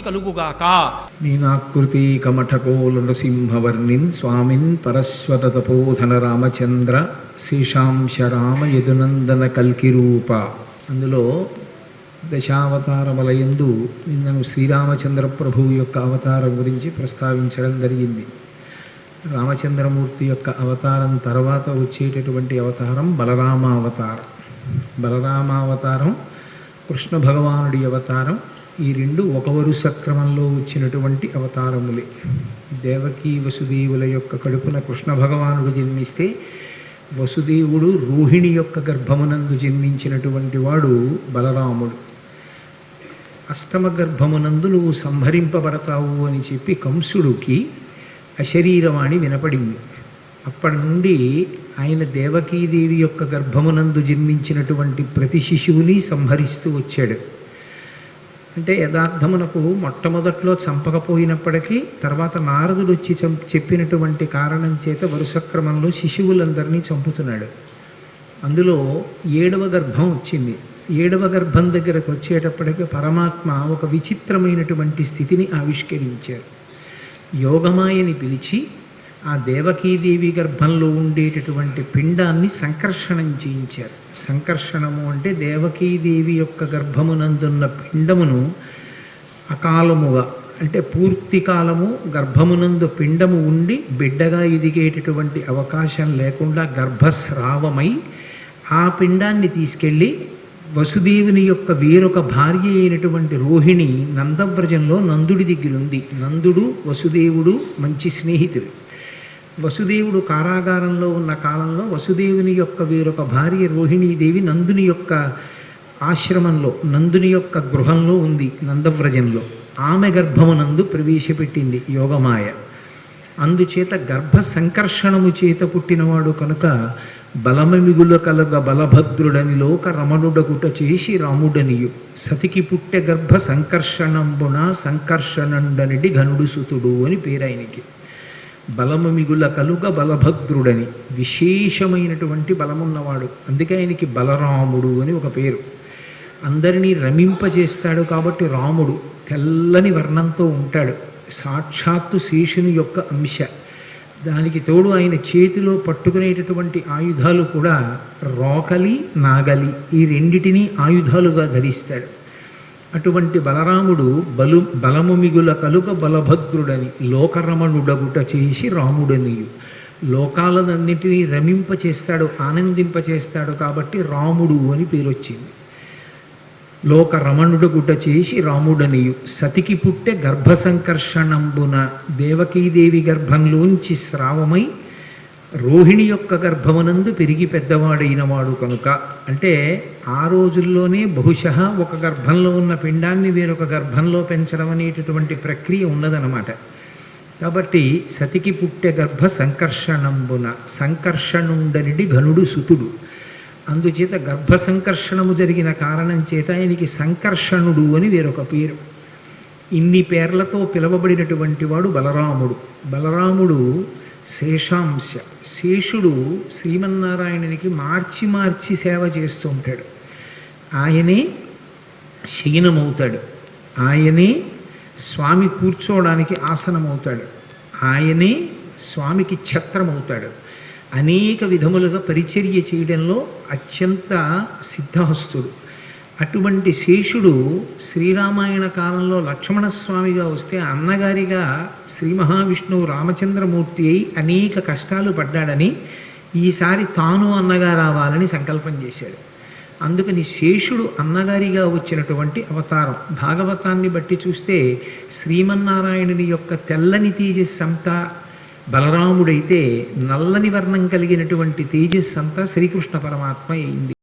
కలుగుగాక. మీనాకృతి కమఠకోల నృసింహవర్ణిన్ స్వామిన్ పరస్వత తపోధన రామచంద్ర శేషాంశ రామ యదునందన కల్కిరూప అందులో దశావతారములయందు నిన్నను శ్రీరామచంద్ర ప్రభువు యొక్క అవతారం గురించి ప్రస్తావించడం జరిగింది. రామచంద్రమూర్తి యొక్క అవతారం తర్వాత వచ్చేటటువంటి అవతారం బలరామావతారం. అవతారం అవతారం కృష్ణ భగవానుడి అవతారం ఈ రెండు ఒక వరుస క్రమంలో వచ్చినటువంటి అవతారములే. దేవకీ వసుదేవుల యొక్క కడుపున కృష్ణ భగవానుడు జన్మిస్తే వసుదేవుడు రోహిణి యొక్క గర్భమునందు జన్మించినటువంటి వాడు బలరాముడు. అష్టమ గర్భమునందు నువ్వు సంహరింపబడతావు అని చెప్పి కంసుడికి అశరీరవాణి వినపడింది. అప్పటి నుండి ఆయన దేవకీదేవి యొక్క గర్భమునందు జన్మించినటువంటి ప్రతి శిశువుని సంహరిస్తూ వచ్చాడు. అంటే యథార్థమునకు మొట్టమొదట్లో చంపకపోయినప్పటికీ తర్వాత నారదుడు వచ్చి చం చెప్పినటువంటి కారణం చేత వరుస క్రమంలో శిశువులందరినీ చంపుతున్నాడు. అందులో ఏడవ గర్భం వచ్చింది. ఏడవ గర్భం దగ్గరకు వచ్చేటప్పటికి పరమాత్మ ఒక విచిత్రమైనటువంటి స్థితిని ఆవిష్కరించారు. యోగమాయని పిలిచి ఆ దేవకీదేవి గర్భంలో ఉండేటటువంటి పిండాన్ని సంకర్షణం చేయించారు. సంకర్షణము అంటే దేవకీదేవి యొక్క గర్భమునందున్న పిండమును అకాలముగా అంటే పూర్తి కాలము గర్భమునందు పిండము ఉండి బిడ్డగా ఎదిగేటటువంటి అవకాశం లేకుండా గర్భస్రావమై ఆ పిండాన్ని తీసుకెళ్ళి వసుదేవుని యొక్క వేరొక భార్య అయినటువంటి రోహిణి నందవ్రజంలో నందుడి దగ్గర ఉంది నందుడు వసుదేవుడు మంచి స్నేహితుడు వసుదేవుడు కారాగారంలో ఉన్న కాలంలో వసుదేవుని యొక్క వేరొక భార్య రోహిణీదేవి నందుని యొక్క ఆశ్రమంలో నందుని యొక్క గృహంలో ఉంది నందవ్రజంలో. ఆమె గర్భమునందు ప్రవేశపెట్టింది యోగమాయ. అందుచేత గర్భ సంకర్షణము చేత పుట్టినవాడు కనుక బలమమిగుల కలగ బలభద్రుడని లోక రమణుడగుట చేసి రాముడనియు. సతికి పుట్టె గర్భ సంకర్షణంబున సంకర్షణండనిటి ఘనుడు సుతుడు అని పేరాయనికి బలము మిగుల కలుగ బలభద్రుడని విశేషమైనటువంటి బలమున్నవాడు. అందుకే ఆయనకి బలరాముడు అని ఒక పేరు. అందరినీ రమింపజేస్తాడు కాబట్టి రాముడు తెల్లని వర్ణంతో ఉంటాడు. సాక్షాత్తు శేషుని యొక్క అంశ. దానికి తోడు ఆయన చేతిలో పట్టుకునేటటువంటి ఆయుధాలు కూడా రోకలి నాగలి ఈ రెండిటిని ఆయుధాలుగా ధరిస్తాడు. అటువంటి బలరాముడు బలు బలము మిగుల కలుక బలభద్రుడని లోకరమణుడగుట చేసి రాముడనియు. లోకాలన్నింటినీ రమింపచేస్తాడు ఆనందింపచేస్తాడు కాబట్టి రాముడు అని పేరు వచ్చింది లోక రమణుడగుట చేసి రాముడనియు. సతికి పుట్టే గర్భ సంకర్షణంబున దేవకీదేవి గర్భంలోంచి స్రావమై రోహిణి యొక్క గర్భమునందు పెరిగి పెద్దవాడైన వాడు కనుక అంటే ఆ రోజుల్లోనే బహుశ ఒక గర్భంలో ఉన్న పిండాన్ని వేరొక గర్భంలో పెంచడం అనేటటువంటి ప్రక్రియ ఉన్నదనమాట కాబట్టి సతికి పుట్టే గర్భ సంకర్షణంబున సంకర్షణుండనిడి ఘనుడు సుతుడు. అందుచేత గర్భ సంకర్షణము జరిగిన కారణం చేత ఆయనకి సంకర్షణుడు అని వేరొక పేరు. ఇన్ని పేర్లతో పిలవబడినటువంటి వాడు బలరాముడు. బలరాముడు శేషాంశ. శేషుడు శ్రీమన్నారాయణునికి మార్చి మార్చి సేవ చేస్తూ ఉంటాడు. ఆయనే శయనమవుతాడు. ఆయనే స్వామి కూర్చోవడానికి ఆసనమవుతాడు. ఆయనే స్వామికి ఛత్రమవుతాడు. అనేక విధములుగా పరిచర్య చేయడంలో అత్యంత సిద్ధహస్తుడు. అటువంటి శేషుడు శ్రీరామాయణ కాలంలో లక్ష్మణస్వామిగా వస్తే అన్నగారిగా శ్రీ మహావిష్ణువు రామచంద్రమూర్తి అయి అనేక కష్టాలు పడ్డాడని ఈసారి తాను అన్నగా రావాలని సంకల్పం చేశాడు. అందుకని శేషుడు అన్నగారిగా వచ్చినటువంటి అవతారం భాగవతాన్ని బట్టి చూస్తే శ్రీమన్నారాయణుని యొక్క తెల్లని తేజస్సంతా బలరాముడైతే నల్లని వర్ణం కలిగినటువంటి తేజస్సంతా శ్రీకృష్ణ పరమాత్మ అయింది.